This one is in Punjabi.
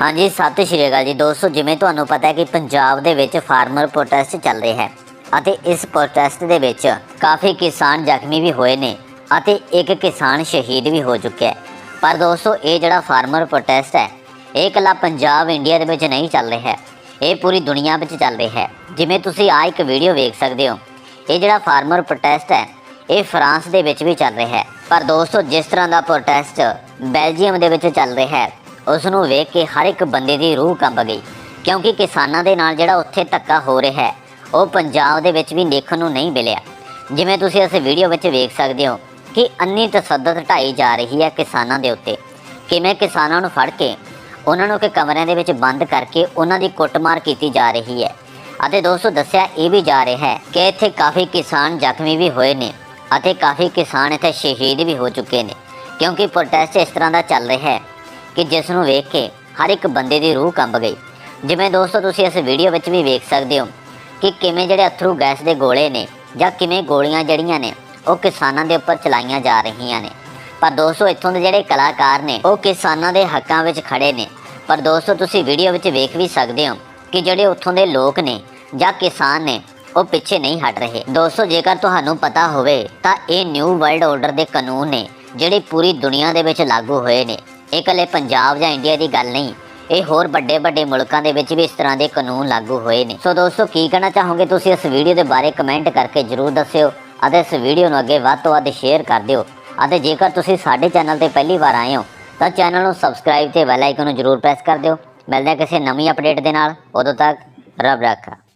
ਹਾਂਜੀ, ਸਤਿ ਸ਼੍ਰੀ ਅਕਾਲ ਜੀ ਦੋਸਤੋ, ਜਿਵੇਂ ਤੁਹਾਨੂੰ ਪਤਾ ਹੈ ਕਿ ਪੰਜਾਬ ਦੇ ਵਿੱਚ ਫਾਰਮਰ ਪ੍ਰੋਟੈਸਟ ਚੱਲ ਰਿਹਾ ਹੈ ਅਤੇ ਇਸ ਪ੍ਰੋਟੈਸਟ ਦੇ ਵਿੱਚ ਕਾਫੀ ਕਿਸਾਨ ਜ਼ਖਮੀ ਵੀ ਹੋਏ ਨੇ ਅਤੇ ਇੱਕ ਕਿਸਾਨ ਸ਼ਹੀਦ ਵੀ ਹੋ ਚੁੱਕਿਆ ਹੈ। ਪਰ ਦੋਸਤੋ, ਇਹ ਜਿਹੜਾ ਫਾਰਮਰ ਪ੍ਰੋਟੈਸਟ ਹੈ, ਇਹ ਇਕੱਲਾ ਪੰਜਾਬ, ਇੰਡੀਆ ਦੇ ਵਿੱਚ ਨਹੀਂ ਚੱਲ ਰਿਹਾ। ਹੈ ਇਹ ਪੂਰੀ ਦੁਨੀਆ ਵਿੱਚ ਚੱਲ ਰਿਹਾ ਹੈ। ਜਿਵੇਂ ਤੁਸੀਂ ਆ ਇੱਕ ਵੀਡੀਓ ਵੇਖ ਸਕਦੇ ਹੋ, ਇਹ ਜਿਹੜਾ ਫਾਰਮਰ ਪ੍ਰੋਟੈਸਟ ਹੈ, ਇਹ ਫਰਾਂਸ ਦੇ ਵਿੱਚ ਵੀ ਚੱਲ ਰਿਹਾ ਹੈ। ਪਰ ਦੋਸਤੋ, ਜਿਸ ਤਰ੍ਹਾਂ ਦਾ ਪ੍ਰੋਟੈਸਟ ਬੈਲਜੀਅਮ ਦੇ ਵਿੱਚ ਚੱਲ ਰਿਹਾ ਹੈ ਉਸ ਨੂੰ ਵੇਖ ਕੇ ਹਰ ਇੱਕ ਬੰਦੇ ਦੀ ਰੂਹ ਕੰਬ ਗਈ, ਕਿਉਂਕਿ ਕਿਸਾਨਾਂ ਦੇ ਨਾਲ ਜਿਹੜਾ ਉੱਥੇ ਧੱਕਾ ਹੋ ਰਿਹਾ ਹੈ, ਉਹ ਪੰਜਾਬ ਦੇ ਵਿੱਚ ਵੀ ਦੇਖਣ ਨੂੰ ਨਹੀਂ ਮਿਲਿਆ। ਜਿਵੇਂ ਤੁਸੀਂ ਇਸ ਵੀਡੀਓ ਵਿੱਚ ਵੇਖ ਸਕਦੇ ਹੋ ਕਿ ਅੰਨੀ ਤਸੱਦਦ ਢਾਈ ਜਾ ਰਹੀ ਹੈ ਕਿਸਾਨਾਂ ਦੇ ਉੱਤੇ। ਕਿਵੇਂ ਕਿਸਾਨਾਂ ਨੂੰ ਫੜ ਕੇ, ਉਹਨਾਂ ਨੂੰ ਕਿ ਕਮਰਿਆਂ ਦੇ ਵਿੱਚ ਬੰਦ ਕਰਕੇ ਉਹਨਾਂ ਦੀ ਕੁੱਟਮਾਰ ਕੀਤੀ ਜਾ ਰਹੀ ਹੈ। ਅਤੇ ਦੋਸਤੋ ਦੱਸਿਆ ਇਹ ਵੀ ਜਾ ਰਿਹਾ ਹੈ ਕਿ ਇੱਥੇ ਕਾਫੀ ਕਿਸਾਨ ਜ਼ਖਮੀ ਵੀ ਹੋਏ ਨੇ ਅਤੇ ਕਾਫੀ ਕਿਸਾਨ ਇੱਥੇ ਸ਼ਹੀਦ ਵੀ ਹੋ ਚੁੱਕੇ ਨੇ, ਕਿਉਂਕਿ ਪ੍ਰੋਟੈਸਟ ਇਸ ਤਰ੍ਹਾਂ ਦਾ ਚੱਲ ਰਿਹਾ ਹੈ ਕਿ ਜਿਸ ਨੂੰ ਵੇਖ ਕੇ ਹਰ ਇੱਕ ਬੰਦੇ ਦੀ ਰੂਹ ਕੰਬ ਗਈ। ਜਿਵੇਂ ਦੋਸਤੋ, ਤੁਸੀਂ ਇਸ ਵੀਡੀਓ ਵਿੱਚ ਵੀ ਵੇਖ ਸਕਦੇ ਹੋ ਕਿ ਕਿਵੇਂ ਜਿਹੜੇ ਅਥਰੂ ਗੈਸ ਦੇ ਗੋਲੇ ਨੇ ਜਾਂ ਕਿਵੇਂ ਗੋਲੀਆਂ ਜਿਹੜੀਆਂ ਨੇ, ਉਹ ਕਿਸਾਨਾਂ ਦੇ ਉੱਪਰ ਚਲਾਈਆਂ ਜਾ ਰਹੀਆਂ ਨੇ। ਪਰ ਦੋਸਤੋ, ਇੱਥੋਂ ਦੇ ਜਿਹੜੇ ਕਲਾਕਾਰ ਨੇ, ਉਹ ਕਿਸਾਨਾਂ ਦੇ ਹੱਕਾਂ ਵਿੱਚ ਖੜੇ ਨੇ। ਪਰ ਦੋਸਤੋ, ਤੁਸੀਂ ਵੀਡੀਓ ਵਿੱਚ ਵੇਖ ਵੀ ਸਕਦੇ ਹੋ ਕਿ ਜਿਹੜੇ ਉੱਥੋਂ ਦੇ ਲੋਕ ਨੇ ਜਾਂ ਕਿਸਾਨ ਨੇ, ਉਹ ਪਿੱਛੇ ਨਹੀਂ ਹਟ ਰਹੇ। ਦੋਸਤੋ, ਜੇਕਰ ਤੁਹਾਨੂੰ ਪਤਾ ਹੋਵੇ, ਤਾਂ ਇਹ ਨਿਊ ਵਰਲਡ ਆਰਡਰ ਦੇ ਕਾਨੂੰਨ ਨੇ, ਜਿਹੜੇ ਪੂਰੀ ਦੁਨੀਆ ਦੇ ਵਿੱਚ ਲਾਗੂ ਹੋਏ ਨੇ। ਇਹ ਇਕੱਲੇ ਪੰਜਾਬ ਜਾਂ ਇੰਡੀਆ ਦੀ ਗੱਲ ਨਹੀਂ, ਇਹ ਹੋਰ ਵੱਡੇ ਵੱਡੇ ਮੁਲਕਾਂ ਦੇ ਵਿੱਚ ਵੀ ਇਸ ਤਰ੍ਹਾਂ ਦੇ ਕਾਨੂੰਨ ਲਾਗੂ ਹੋਏ ਨੇ। ਸੋ ਦੋਸਤੋ, ਕੀ ਕਹਿਣਾ ਚਾਹੋਗੇ ਤੁਸੀਂ ਇਸ ਵੀਡੀਓ ਦੇ ਬਾਰੇ ਕਮੈਂਟ ਕਰਕੇ ਜਰੂਰ ਦੱਸਿਓ ਅਤੇ ਇਸ ਵੀਡੀਓ ਨੂੰ ਅੱਗੇ ਵੱਧ ਤੋਂ ਵੱਧ ਸ਼ੇਅਰ ਕਰ ਦਿਓ। ਅਤੇ ਜੇਕਰ ਤੁਸੀਂ ਸਾਡੇ ਚੈਨਲ ਤੇ ਪਹਿਲੀ ਵਾਰ ਆਏ ਹੋ, ਤਾਂ ਚੈਨਲ ਨੂੰ ਸਬਸਕ੍ਰਾਈਬ ਤੇ ਬੈਲ ਆਈਕਨ ਨੂੰ ਜਰੂਰ ਪ੍ਰੈਸ ਕਰ ਦਿਓ। ਮਿਲਦੇ ਹਾਂ ਕਿਸੇ ਨਵੀਂ ਅਪਡੇਟ ਦੇ ਨਾਲ। ਉਦੋਂ ਤੱਕ ਰੱਬ ਰਾਖਾ।